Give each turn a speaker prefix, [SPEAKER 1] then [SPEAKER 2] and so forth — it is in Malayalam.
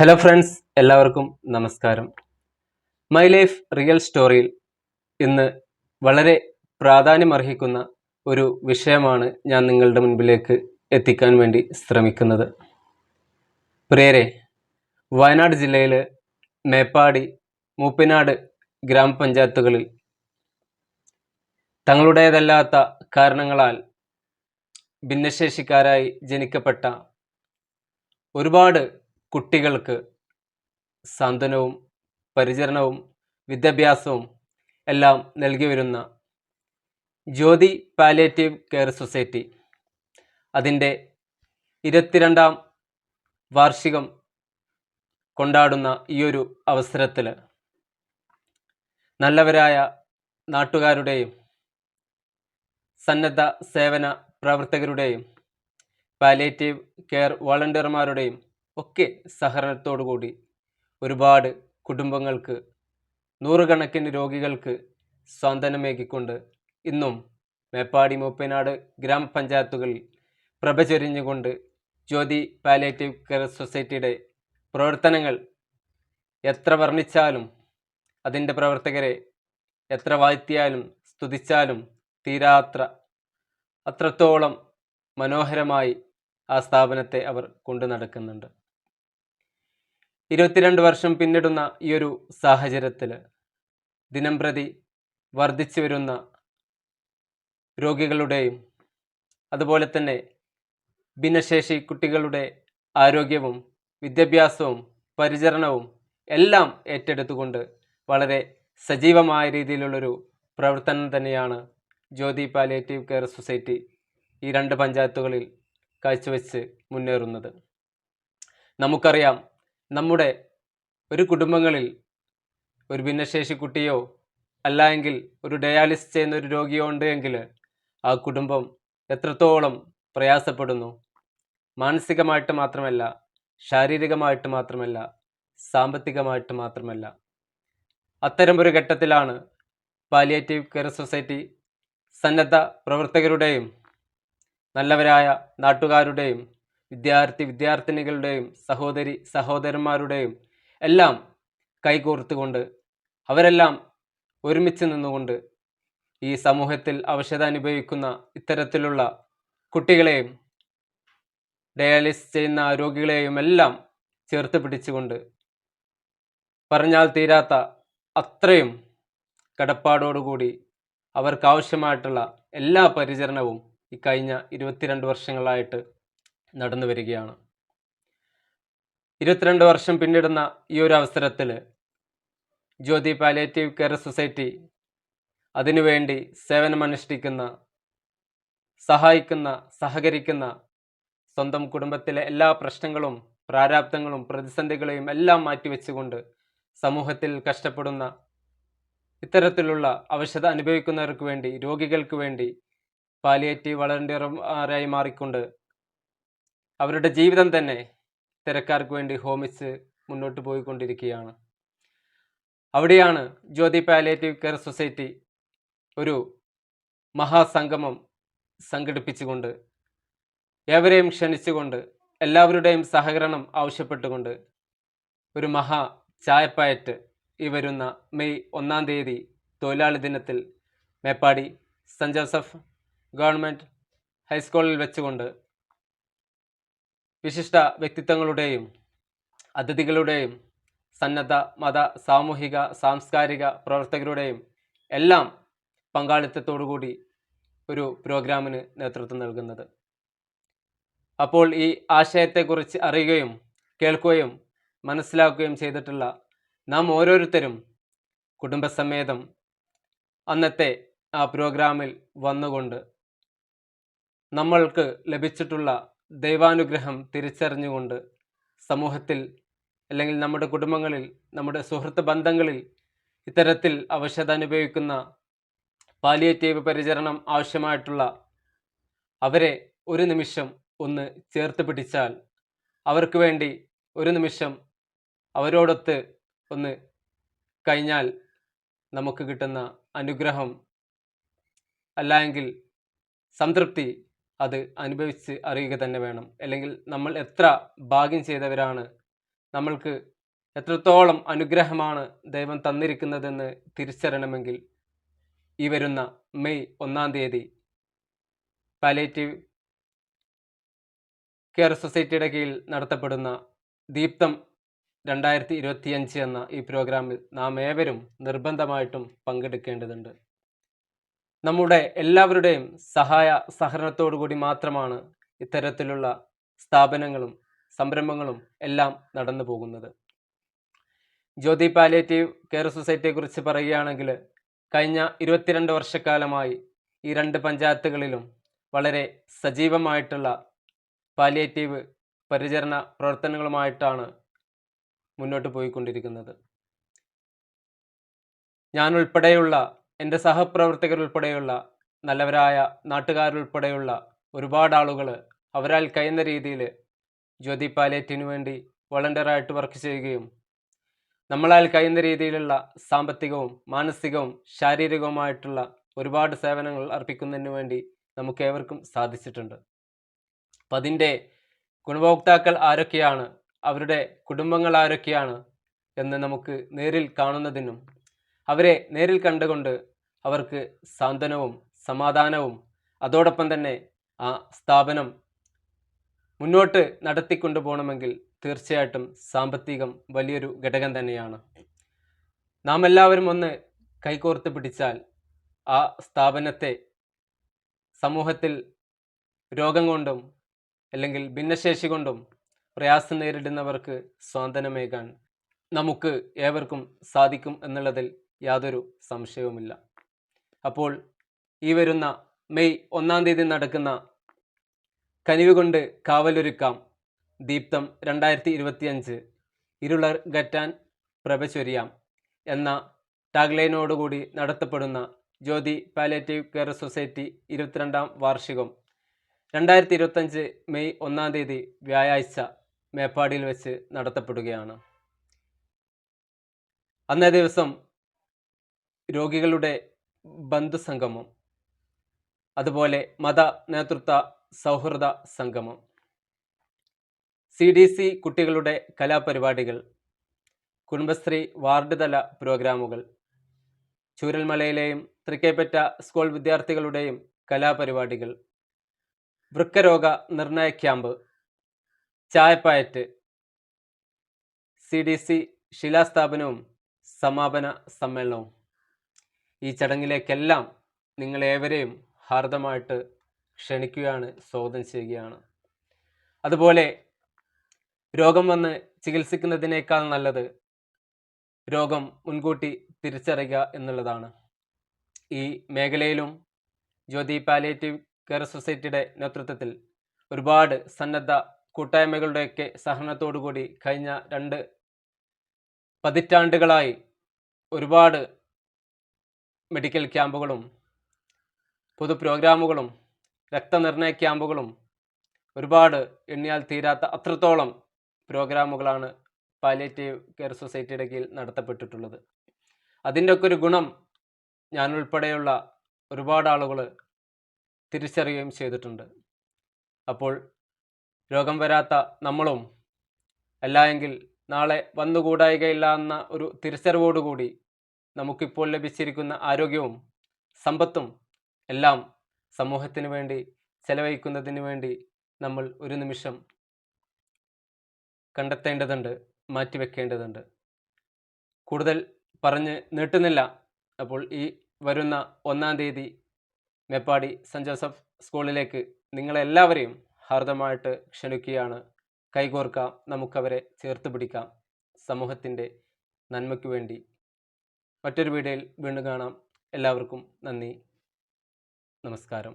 [SPEAKER 1] ഹലോ ഫ്രണ്ട്സ് എല്ലാവർക്കും നമസ്കാരം. മൈ ലൈഫ് റിയൽ സ്റ്റോറിയിൽ ഇന്ന് വളരെ പ്രാധാന്യമർഹിക്കുന്ന ഒരു വിഷയമാണ് ഞാൻ നിങ്ങളുടെ മുൻപിലേക്ക് എത്തിക്കാൻ വേണ്ടി ശ്രമിക്കുന്നത്. പ്രിയരെ വയനാട് ജില്ലയിലെ മേപ്പാടി മൂപ്പിനാട് ഗ്രാമപഞ്ചായത്തുകളിൽ തങ്ങളുടേതല്ലാത്ത കാരണങ്ങളാൽ ഭിന്നശേഷിക്കാരായി ജനിക്കപ്പെട്ട ഒരുപാട് കുട്ടികൾക്ക് സാന്ത്വനവും പരിചരണവും വിദ്യാഭ്യാസവും എല്ലാം നൽകി വരുന്ന ജ്യോതി പാലിയേറ്റീവ് കെയർ സൊസൈറ്റി. അതിന്റെ ഇരുപത്തിരണ്ടാം വാർഷികം കൊണ്ടാടുന്ന ഈയൊരു അവസരത്തിൽ നല്ലവരായ നാട്ടുകാരുടെയും സന്നദ്ധ സേവന പ്രവർത്തകരുടെയും പാലിയേറ്റീവ് കെയർ വളണ്ടിയർമാരുടെയും ഒക്കെ സഹകരണത്തോടു കൂടി ഒരുപാട് കുടുംബങ്ങൾക്ക് നൂറുകണക്കിന് രോഗികൾക്ക് സ്വാന്തനമേകിക്കൊണ്ട് ഇന്നും മേപ്പാടി മൂപ്പനാട് ഗ്രാമപഞ്ചായത്തുകളിൽ പ്രഭ ചൊരിഞ്ഞുകൊണ്ട് ജ്യോതി പാലിയേറ്റീവ് കെയർ സൊസൈറ്റിയുടെ പ്രവർത്തനങ്ങൾ എത്ര വർണിച്ചാലും അതിന്റെ പ്രവർത്തകരെ എത്ര വാഴ്ത്തിയാലും സ്തുതിച്ചാലും തീരാത്ര അത്രത്തോളം മനോഹരമായി ആ സ്ഥാപനത്തെ അവർ കൊണ്ടു നടക്കുന്നുണ്ട്. ഇരുപത്തിരണ്ട് വർഷം പിന്നിടുന്ന ഈ ഒരു സാഹചര്യത്തിൽ ദിനം പ്രതി വർദ്ധിച്ചു വരുന്ന രോഗികളുടെയും അതുപോലെ തന്നെ ഭിന്നശേഷി കുട്ടികളുടെ ആരോഗ്യവും വിദ്യാഭ്യാസവും പരിചരണവും എല്ലാം ഏറ്റെടുത്തുകൊണ്ട് വളരെ സജീവമായ രീതിയിലുള്ളൊരു പ്രവർത്തനം തന്നെയാണ് ജ്യോതി പാലിയേറ്റീവ് കെയർ സൊസൈറ്റി ഈ രണ്ട് പഞ്ചായത്തുകളിൽ കാഴ്ചവെച്ച് മുന്നേറുന്നത്. നമുക്കറിയാം നമ്മുടെ ഒരു കുടുംബങ്ങളിൽ ഒരു ഭിന്നശേഷി കുട്ടിയോ അല്ല എങ്കിൽ ഒരു ഡയാലിസിസ് ചെയ്യുന്ന ഒരു രോഗിയോ ഉണ്ട് എങ്കിൽ ആ കുടുംബം എത്രത്തോളം പ്രയാസപ്പെടുന്നു? മാനസികമായിട്ട് മാത്രമല്ല ശാരീരികമായിട്ട് മാത്രമല്ല സാമ്പത്തികമായിട്ട് മാത്രമല്ല. അത്തരം ഒരു ഘട്ടത്തിലാണ് പാലിയേറ്റീവ് കെയർ സൊസൈറ്റി സന്നദ്ധ പ്രവർത്തകരുടെയും നല്ലവരായ നാട്ടുകാരുടെയും വിദ്യാർത്ഥി വിദ്യാർത്ഥിനികളുടെയും സഹോദരി സഹോദരന്മാരുടെയും എല്ലാം കൈകോർത്തുകൊണ്ട് അവരെല്ലാം ഒരുമിച്ച് നിന്നുകൊണ്ട് ഈ സമൂഹത്തിൽ അവശത അനുഭവിക്കുന്ന ഇത്തരത്തിലുള്ള കുട്ടികളെയും ഡയാലിസിസ് ചെയ്യുന്ന രോഗികളെയും എല്ലാം ചേർത്ത് പിടിച്ചുകൊണ്ട് പറഞ്ഞാൽ തീരാത്ത അത്രയും കടപ്പാടോടുകൂടി അവർക്കാവശ്യമായിട്ടുള്ള എല്ലാ പരിചരണവും ഈ കഴിഞ്ഞ ഇരുപത്തിരണ്ട് വർഷങ്ങളായിട്ട് നടന്നു വരികയാണ്. ഇരുപത്തിരണ്ട് വർഷം പിന്നിടുന്ന ഈ ഒരു അവസരത്തിൽ ജ്യോതി പാലിയേറ്റീവ് കെയർ സൊസൈറ്റി അതിനുവേണ്ടി സേവനമനുഷ്ഠിക്കുന്ന സഹായിക്കുന്ന സഹകരിക്കുന്ന സ്വന്തം കുടുംബത്തിലെ എല്ലാ പ്രശ്നങ്ങളും പ്രാരാബ്ദങ്ങളും പ്രതിസന്ധികളെയും എല്ലാം മാറ്റിവെച്ചുകൊണ്ട് സമൂഹത്തിൽ കഷ്ടപ്പെടുന്ന ഇത്തരത്തിലുള്ള അവശത അനുഭവിക്കുന്നവർക്ക് വേണ്ടി രോഗികൾക്ക് വേണ്ടി പാലിയേറ്റീവ് വളണ്ടിയർമാരായി മാറിക്കൊണ്ട് അവരുടെ ജീവിതം തന്നെ തിരക്കാർക്ക് വേണ്ടി ഹോമിസ് മുന്നോട്ട് പോയിക്കൊണ്ടിരിക്കുകയാണ്. അവിടെയാണ് ജ്യോതി പാലേറ്റീവ് കെയർ സൊസൈറ്റി ഒരു മഹാസംഗമം സംഘടിപ്പിച്ചുകൊണ്ട് ഏവരെയും ക്ഷണിച്ചുകൊണ്ട് എല്ലാവരുടെയും സഹകരണം ആവശ്യപ്പെട്ടുകൊണ്ട് ഒരു മഹാ ചായപ്പായറ്റ് ഈ വരുന്ന മെയ് ഒന്നാം തീയതി തൊഴിലാളി ദിനത്തിൽ മേപ്പാടി സെന്റ് ജോസഫ് ഗവൺമെന്റ് ഹൈസ്കൂളിൽ വെച്ചുകൊണ്ട് വിശിഷ്ട വ്യക്തിത്വങ്ങളുടെയും അതിഥികളുടെയും സന്നദ്ധ മത സാമൂഹിക സാംസ്കാരിക പ്രവർത്തകരുടെയും എല്ലാം പങ്കാളിത്തത്തോടുകൂടി ഒരു പ്രോഗ്രാമിന് നേതൃത്വം നൽകുന്നത്. അപ്പോൾ ഈ ആശയത്തെക്കുറിച്ച് അറിയുകയും കേൾക്കുകയും മനസ്സിലാക്കുകയും ചെയ്തിട്ടുള്ള നാം ഓരോരുത്തരും കുടുംബസമേതം അന്നത്തെ ആ പ്രോഗ്രാമിൽ വന്നുകൊണ്ട് നമ്മൾക്ക് ലഭിച്ചിട്ടുള്ള ദൈവാനുഗ്രഹം തിരിച്ചറിഞ്ഞുകൊണ്ട് സമൂഹത്തിൽ അല്ലെങ്കിൽ നമ്മുടെ കുടുംബങ്ങളിൽ നമ്മുടെ സുഹൃത്ത് ബന്ധങ്ങളിൽ ഇത്തരത്തിൽ അവശത അനുഭവിക്കുന്ന പാലിയേറ്റീവ് പരിചരണം ആവശ്യമായിട്ടുള്ള അവരെ ഒരു നിമിഷം ഒന്ന് ചേർത്ത് പിടിച്ചാൽ അവർക്ക് വേണ്ടി ഒരു നിമിഷം അവരോടൊത്ത് ഒന്ന് കഴിഞ്ഞാൽ നമുക്ക് കിട്ടുന്ന അനുഗ്രഹം അല്ല എങ്കിൽ സംതൃപ്തി അത് അനുഭവിച്ച് അറിയുക തന്നെ വേണം. അല്ലെങ്കിൽ നമ്മൾ എത്ര ഭാഗ്യം ചെയ്തവരാണ്. നമ്മൾക്ക് എത്രത്തോളം അനുഗ്രഹമാണ് ദൈവം തന്നിരിക്കുന്നതെന്ന് തിരിച്ചറിയണമെങ്കിൽ ഈ വരുന്ന മെയ് ഒന്നാം തീയതി പാലേറ്റീവ് കെയർ സൊസൈറ്റിയുടെ കീഴിൽ നടത്തപ്പെടുന്ന ദീപ്തം രണ്ടായിരത്തി ഇരുപത്തിയഞ്ച് എന്ന ഈ പ്രോഗ്രാമിൽ നാം ഏവരും നിർബന്ധമായിട്ടും പങ്കെടുക്കേണ്ടതുണ്ട്. നമ്മുടെ എല്ലാവരുടെയും സഹായ സഹകരണത്തോടു കൂടി മാത്രമാണ് ഇത്തരത്തിലുള്ള സ്ഥാപനങ്ങളും സംരംഭങ്ങളും എല്ലാം നടന്നു പോകുന്നത്. ജ്യോതി പാലിയേറ്റീവ് കെയർ സൊസൈറ്റിയെ കുറിച്ച് പറയുകയാണെങ്കിൽ കഴിഞ്ഞ ഇരുപത്തിരണ്ട് വർഷക്കാലമായി ഈ രണ്ട് പഞ്ചായത്തുകളിലും വളരെ സജീവമായിട്ടുള്ള പാലിയേറ്റീവ് പരിചരണ പ്രവർത്തനങ്ങളുമായിട്ടാണ് മുന്നോട്ട് പോയിക്കൊണ്ടിരിക്കുന്നത്. ഞാൻ ഉൾപ്പെടെയുള്ള എന്റെ സഹപ്രവർത്തകർ ഉൾപ്പെടെയുള്ള നല്ലവരായ നാട്ടുകാരുൾപ്പെടെയുള്ള ഒരുപാട് ആളുകൾ അവരാൽ കഴിയുന്ന രീതിയിൽ ജ്യോതി പാലേറ്റിനു വേണ്ടി വളണ്ടിയറായിട്ട് വർക്ക് ചെയ്യുകയും നമ്മളാൽ കഴിയുന്ന രീതിയിലുള്ള സാമ്പത്തികവും മാനസികവും ശാരീരികവുമായിട്ടുള്ള ഒരുപാട് സേവനങ്ങൾ അർപ്പിക്കുന്നതിന് വേണ്ടി നമുക്ക് ഏവർക്കും സാധിച്ചിട്ടുണ്ട്. അപ്പം അതിന്റെ ഗുണഭോക്താക്കൾ ആരൊക്കെയാണ് അവരുടെ കുടുംബങ്ങൾ ആരൊക്കെയാണ് എന്ന് നമുക്ക് നേരിൽ കാണുന്നതിനും അവരെ നേരിൽ കണ്ടുകൊണ്ട് അവർക്ക് സാന്ത്വനവും സമാധാനവും അതോടൊപ്പം തന്നെ ആ സ്ഥാപനം മുന്നോട്ട് നടത്തിക്കൊണ്ടു പോകണമെങ്കിൽ തീർച്ചയായിട്ടും സാമ്പത്തികം വലിയൊരു ഘടകം തന്നെയാണ്. നാം എല്ലാവരും ഒന്ന് കൈകോർത്ത് പിടിച്ചാൽ ആ സ്ഥാപനത്തെ സമൂഹത്തിൽ രോഗം കൊണ്ടും അല്ലെങ്കിൽ ഭിന്നശേഷി കൊണ്ടും പ്രയാസം നേരിടുന്നവർക്ക് സ്വാന്തനമേകാൻ നമുക്ക് ഏവർക്കും സാധിക്കും എന്നുള്ളതിൽ യാതൊരു സംശയവുമില്ല. അപ്പോൾ ഈ വരുന്ന മെയ് ഒന്നാം തീയതി നടക്കുന്ന കനിവ് കൊണ്ട് കാവലൊരുക്കാം ദീപ്തം രണ്ടായിരത്തി ഇരുപത്തിയഞ്ച് ഇരുളർ ഗറ്റാൻ പ്രഭചൊരിയാം എന്ന ടാഗ്ലൈനോടുകൂടി നടത്തപ്പെടുന്ന ജ്യോതി പാലേറ്റീവ് കെയർ സൊസൈറ്റി ഇരുപത്തിരണ്ടാം വാർഷികം രണ്ടായിരത്തി ഇരുപത്തഞ്ച് മെയ് ഒന്നാം തീയതി വ്യാഴാഴ്ച മേപ്പാടിയിൽ വെച്ച് നടത്തപ്പെടുകയാണ്. അന്നേ ദിവസം രോഗികളുടെ ബന്ധുസംഗമം. അതുപോലെ മത നേതൃത്വ സൗഹൃദ സംഗമം. സി ഡി സി കുട്ടികളുടെ കലാപരിപാടികൾ കുടുംബശ്രീ വാർഡ് തല പ്രോഗ്രാമുകൾ ചൂരൽമലയിലെയും തൃക്കേപ്പറ്റ സ്കൂൾ വിദ്യാർത്ഥികളുടെയും കലാപരിപാടികൾ വൃക്കരോഗ നിർണയ ക്യാമ്പ് ചായപ്പായറ്റ് സി ഡി സി ശിലാസ്ഥാപനവും സമാപന സമ്മേളനവും. ഈ ചടങ്ങിലേക്കെല്ലാം നിങ്ങളേവരെയും ഹാർദമായിട്ട് ക്ഷണിക്കുകയാണ് സ്വാഗതം ചെയ്യുകയാണ്. അതുപോലെ രോഗം വന്ന് ചികിത്സിക്കുന്നതിനേക്കാൾ നല്ലത് രോഗം മുൻകൂട്ടി തിരിച്ചറിയുക എന്നുള്ളതാണ്. ഈ മേഖലയിലും ജ്യോതി പാലിയേറ്റീവ് കെയർ സൊസൈറ്റിയുടെ നേതൃത്വത്തിൽ ഒരുപാട് സന്നദ്ധ കൂട്ടായ്മകളുടെയൊക്കെ സഹകരണത്തോടുകൂടി കഴിഞ്ഞ രണ്ട് പതിറ്റാണ്ടുകളായി ഒരുപാട് മെഡിക്കൽ ക്യാമ്പുകളും പൊതു പ്രോഗ്രാമുകളും രക്തനിർണയ ക്യാമ്പുകളും ഒരുപാട് എണ്ണിയാൽ തീരാത്ത അത്രത്തോളം പ്രോഗ്രാമുകളാണ് പാലിയേറ്റീവ് കെയർ സൊസൈറ്റിയുടെ കീഴിൽ നടത്തപ്പെട്ടിട്ടുള്ളത്. അതിന്റെ ഒക്കെ ഒരു ഗുണം ഞാനുൾപ്പെടെയുള്ള ഒരുപാട് ആളുകൾ തിരിച്ചറിയുകയും ചെയ്തിട്ടുണ്ട്. അപ്പോൾ രോഗം വരാത്ത നമ്മളും അല്ല നാളെ വന്നുകൂടായികയില്ല എന്ന ഒരു തിരിച്ചറിവോടുകൂടി നമുക്കിപ്പോൾ ലഭിച്ചിരിക്കുന്ന ആരോഗ്യവും സമ്പത്തും എല്ലാം സമൂഹത്തിന് വേണ്ടി ചെലവഴിക്കുന്നതിന് വേണ്ടി നമ്മൾ ഒരു നിമിഷം കണ്ടെത്തേണ്ടതുണ്ട് മാറ്റിവെക്കേണ്ടതുണ്ട്. കൂടുതൽ പറഞ്ഞ് നീട്ടുന്നില്ല. അപ്പോൾ ഈ വരുന്ന ഒന്നാം തീയതി മേപ്പാടി സെന്റ് ജോസഫ് സ്കൂളിലേക്ക് നിങ്ങളെല്ലാവരെയും ഹാർദമായിട്ട് ക്ഷണിക്കുകയാണ്. കൈകോർക്കാം നമുക്കവരെ ചേർത്ത് പിടിക്കാം. സമൂഹത്തിന്റെ നന്മയ്ക്ക് വേണ്ടി. മറ്റൊരു വീഡിയോയിൽ വീണ്ടും കാണാം. എല്ലാവർക്കും നന്ദി. നമസ്കാരം.